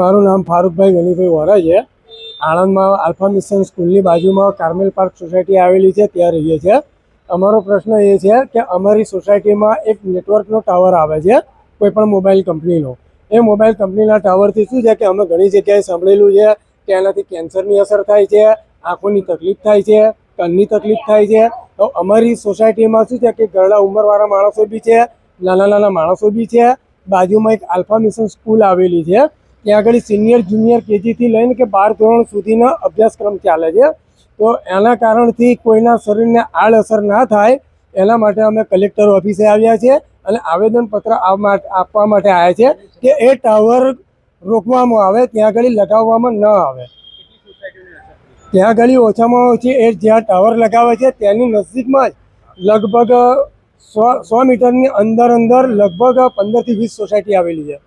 મારું નામ ફારૂકભાઈ ગનીભાઈ વોરા છે. આણંદમાં આલ્ફા મિશન સ્કૂલની બાજુમાં કાર્મેલ પાર્ક સોસાયટી આવેલી છે, ત્યાં રહીએ છીએ. અમારો પ્રશ્ન એ છે કે અમારી સોસાયટીમાં એક નેટવર્કનો ટાવર આવે છે, કોઈ પણ મોબાઈલ કંપનીનો. એ મોબાઈલ કંપનીના ટાવરથી શું છે કે અમે ઘણી જગ્યાએ સાંભળેલું છે કે એનાથી કેન્સરની અસર થાય છે, આંખોની તકલીફ થાય છે, કનની તકલીફ થાય છે. તો અમારી સોસાયટીમાં શું છે કે ઘરડા ઉંમરવાળા માણસો બી છે, નાના નાના માણસો બી છે બાજુમાં એક આલ્ફા મિશન સ્કૂલ આવેલી છે. ત્યાં આગળ સિનિયર, જુનિયર કેજીથી લઈને કે બાર ધોરણ સુધીનો અભ્યાસક્રમ ચાલે છે. તો એના કારણથી કોઈના શરીરને આડઅસર ના થાય, એના માટે અમે કલેક્ટર ઓફિસે આવ્યા છે અને આવેદનપત્ર આપવા માટે આવ્યા છે કે એ ટાવર રોકવામાં આવે, ત્યાં આગળ લગાવવામાં ન આવે. ત્યાં આગળ ઓછામાં ઓછી એ જ્યાં ટાવર લગાવે છે ત્યાંની નજીકમાં જ લગભગ સો સો મીટરની અંદર અંદર લગભગ પંદરથી વીસ સોસાયટી આવેલી છે.